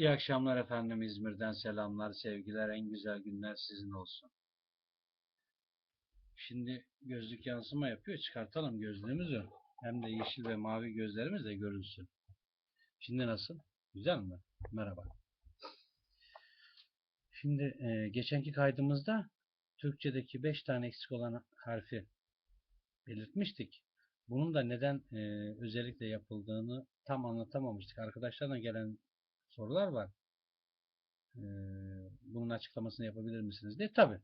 İyi akşamlar efendim İzmir'den selamlar, sevgiler, en güzel günler sizin olsun. Şimdi gözlük yansıma yapıyor. Çıkartalım gözlüğümüzü. Hem de yeşil ve mavi gözlerimiz de görünsün. Şimdi nasıl? Güzel mi? Merhaba. Şimdi e, geçenki kaydımızda Türkçedeki 5 tane eksik olan harfi belirtmiştik. Bunun da neden e, özellikle yapıldığını tam anlatamamıştık. Arkadaşlarına gelen sorular var. Ee, bunun açıklamasını yapabilir misiniz diye. Tabi.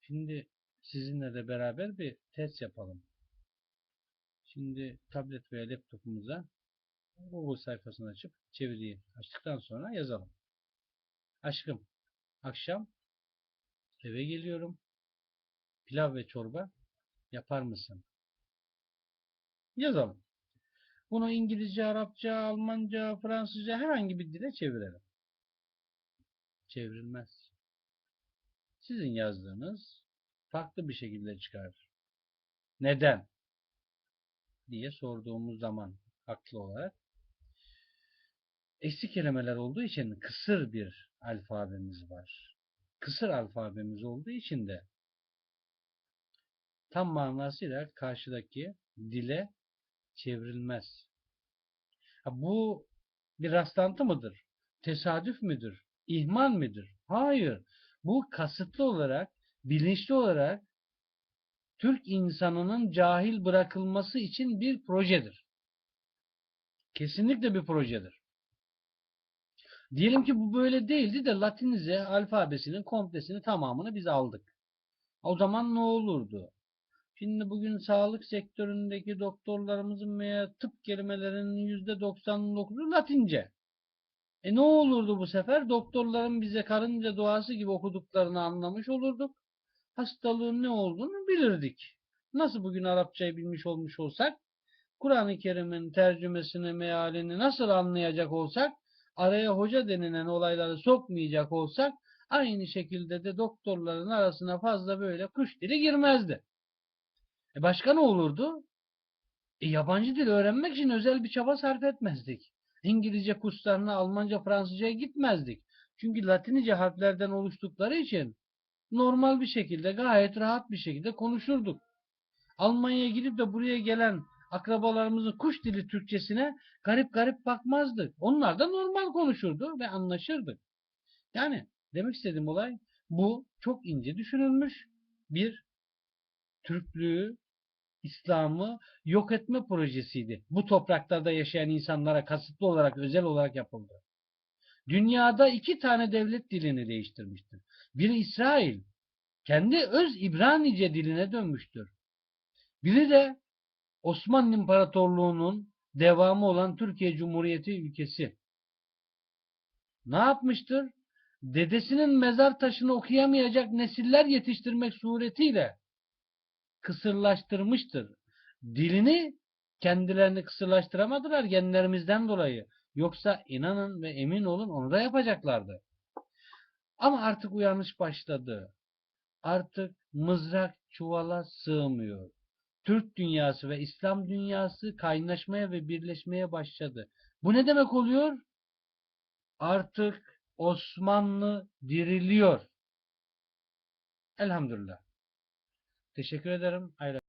Şimdi sizinle de beraber bir test yapalım. Şimdi tablet veya laptopumuza Google sayfasını açıp çeviriyi açtıktan sonra yazalım. Aşkım, akşam eve geliyorum. Pilav ve çorba yapar mısın? Yazalım. Bunu İngilizce, Arapça, Almanca, Fransızca herhangi bir dile çevirelim. Çevrilmez. Sizin yazdığınız farklı bir şekilde çıkar. Neden? diye sorduğumuz zaman haklı olarak eksik kelimeler olduğu için kısır bir alfabemiz var. Kısır alfabemiz olduğu için de tam manasıyla karşıdaki dile çevrilmez. Bu bir rastlantı mıdır? Tesadüf müdür? İhmal midir? Hayır. Bu kasıtlı olarak, bilinçli olarak Türk insanının cahil bırakılması için bir projedir. Kesinlikle bir projedir. Diyelim ki bu böyle değildi de Latinize alfabesinin komplesini tamamını biz aldık. O zaman ne olurdu? Şimdi bugün sağlık sektöründeki doktorlarımızın veya tıp kelimelerinin %99'u Latince. E ne olurdu bu sefer? Doktorların bize karınca duası gibi okuduklarını anlamış olurduk. Hastalığın ne olduğunu bilirdik. Nasıl bugün Arapçayı bilmiş olmuş olsak, Kur'an-ı Kerim'in tercümesini, mealini nasıl anlayacak olsak, araya hoca denilen olayları sokmayacak olsak, aynı şekilde de doktorların arasına fazla böyle kuş dili girmezdi. E başka ne olurdu? E yabancı dil öğrenmek için özel bir çaba sarf etmezdik. İngilizce kurslarına, Almanca, Fransızcaya gitmezdik. Çünkü Latince harflerden oluştukları için normal bir şekilde, gayet rahat bir şekilde konuşurduk. Almanya'ya gidip de buraya gelen akrabalarımızın kuş dili Türkçesine garip garip bakmazdık. Onlar da normal konuşurdu ve anlaşırdık. Yani demek istediğim olay bu çok ince düşünülmüş bir Türklüğü, İslam'ı yok etme projesiydi. Bu topraklarda yaşayan insanlara kasıtlı olarak, özel olarak yapıldı. Dünyada iki tane devlet dilini değiştirmiştir. Biri İsrail, kendi öz İbranice diline dönmüştür. Biri de Osmanlı İmparatorluğu'nun devamı olan Türkiye Cumhuriyeti ülkesi. Ne yapmıştır? Dedesinin mezar taşını okuyamayacak nesiller yetiştirmek suretiyle kısırlaştırmıştır. Dilini kendilerini kısırlaştıramadılar genlerimizden dolayı. Yoksa inanın ve emin olun onu da yapacaklardı. Ama artık uyanış başladı. Artık mızrak çuvala sığmıyor. Türk dünyası ve İslam dünyası kaynaşmaya ve birleşmeye başladı. Bu ne demek oluyor? Artık Osmanlı diriliyor. Elhamdülillah. Teşekkür ederim. Hayırlı